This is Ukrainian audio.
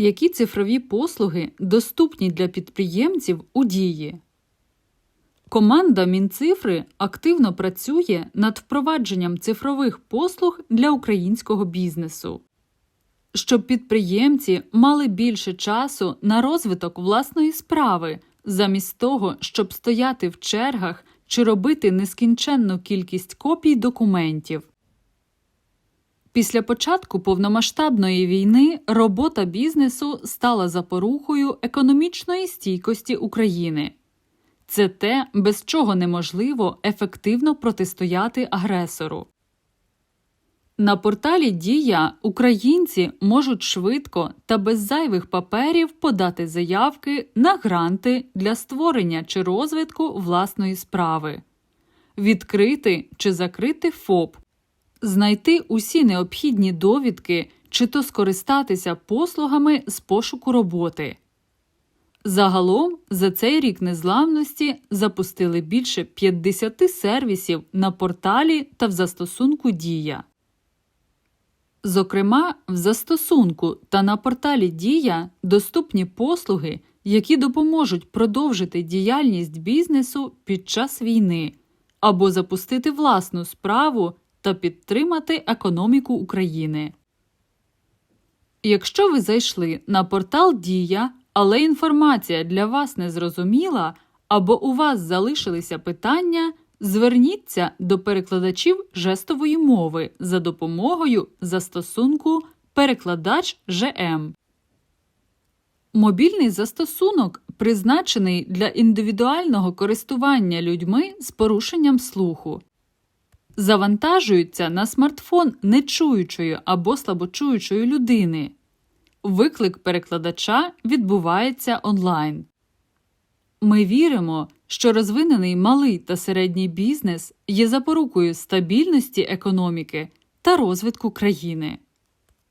Які цифрові послуги доступні для підприємців у дії? Команда Мінцифри активно працює над впровадженням цифрових послуг для українського бізнесу. Щоб підприємці мали більше часу на розвиток власної справи, замість того, щоб стояти в чергах чи робити нескінченну кількість копій документів. Після початку повномасштабної війни робота бізнесу стала запорухою економічної стійкості України. Це те, без чого неможливо ефективно протистояти агресору. На порталі Дія українці можуть швидко та без зайвих паперів подати заявки на гранти для створення чи розвитку власної справи, відкрити чи закрити ФОП, знайти усі необхідні довідки чи то скористатися послугами з пошуку роботи. Загалом за цей рік незламності запустили більше 50 сервісів на порталі та в застосунку Дія. Зокрема, в застосунку та на порталі Дія доступні послуги, які допоможуть продовжити діяльність бізнесу під час війни або запустити власну справу та підтримати економіку України. Якщо ви зайшли на портал Дія, але інформація для вас не зрозуміла або у вас залишилися питання, зверніться до перекладачів жестової мови за допомогою застосунку Перекладач ЖМ. Мобільний застосунок призначений для індивідуального користування людьми з порушенням слуху. Завантажується на смартфон нечуючої або слабочуючої людини. Виклик перекладача відбувається онлайн. Ми віримо, що розвинений малий та середній бізнес є запорукою стабільності економіки та розвитку країни.